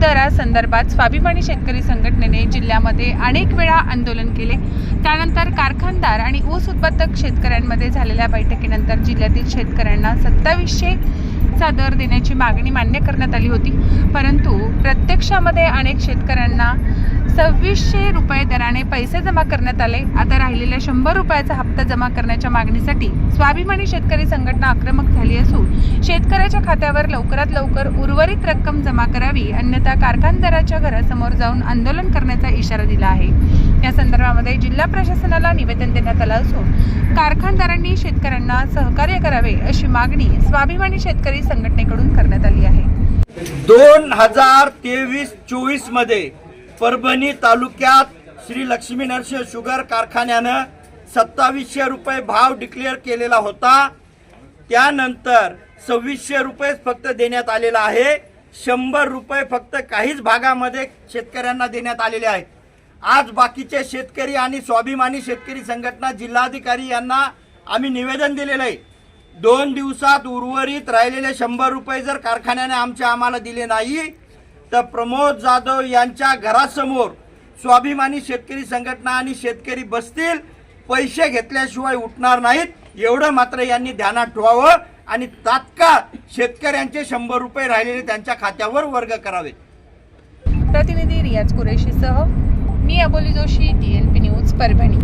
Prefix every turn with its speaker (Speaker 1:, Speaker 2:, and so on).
Speaker 1: दरासंदर्भात स्वाभिमानी शेतकरी संघटनेने जिल्ह्यामध्ये अनेक वेळा आंदोलन केले. त्यानंतर कारखानदार आणि ऊस उत्पादक शेतकऱ्यांमध्ये झालेल्या बैठकीनंतर जिल्ह्यातील शेतकऱ्यांना सत्तावीसशे चा दर देण्याची मागणी मान्य करण्यात आली होती. परंतु प्रत्यक्षामध्ये अनेक शेतकऱ्यांना सव्वीसशे रुपये दराने पैसे जमा करण्यात आले. आता राहिलेल्या शंभर रुपयाचा हप्ता जमा करण्याच्या मागणीसाठी स्वाभिमानी शेतकरी संघटना आक्रमक झाली असून शेतकऱ्याच्या खात्यावर लवकरात लवकर उर्वरित रक्कम जमा करावी अन्यथा कारखानदाराच्या घरासमोर जाऊन आंदोलन करण्याचा इशारा दिला आहे. या संदर्भामध्ये जिल्हा प्रशासनाला निवेदन देण्यात आलं असून कारखानदारांनी शेतकऱ्यांना सहकार्य करावे अशी मागणी स्वाभिमानी शेतकरी संघटनेकडून करण्यात आली आहे.
Speaker 2: दोन हजार तेवीस चोवीसमध्ये परभणी तालुक्यात श्री लक्ष्मी नरसिंह शुगर कारखान्यानं सत्तावीसशे रुपये भाव डिक्लेअर केलेला होता. त्यानंतर सव्वीसशे रुपये फक्त देण्यात आलेला आहे. शंभर रुपये फक्त काहीच भागामध्ये शेतकऱ्यांना देण्यात आलेले आहेत. आज बाकीचे शेतकरी आणि स्वाभिमानी शेतकरी संघटना जिल्हाधिकारी यांना आम्ही निवेदन दिलेलं आहे. दोन दिवसात उर्वरित राहिलेले शंभर रुपये जर कारखान्याने आमच्या आम्हाला दिले नाही तर प्रमोद जाधव यांच्या घरासमोर स्वाभिमानी शेतकरी संघटना आणि शेतकरी बसतील पैसे घेतल्याशिवाय उठणार नाहीत एवढं मात्र यांनी ध्यानात ठेवावं आणि तात्काळ शेतकऱ्यांचे शंभर रुपये राहिलेले त्यांच्या खात्यावर वर्ग करावे.
Speaker 1: प्रतिनिधी रियाज कुरेशीसह मी Aboli Joshi T L P news Parbhani.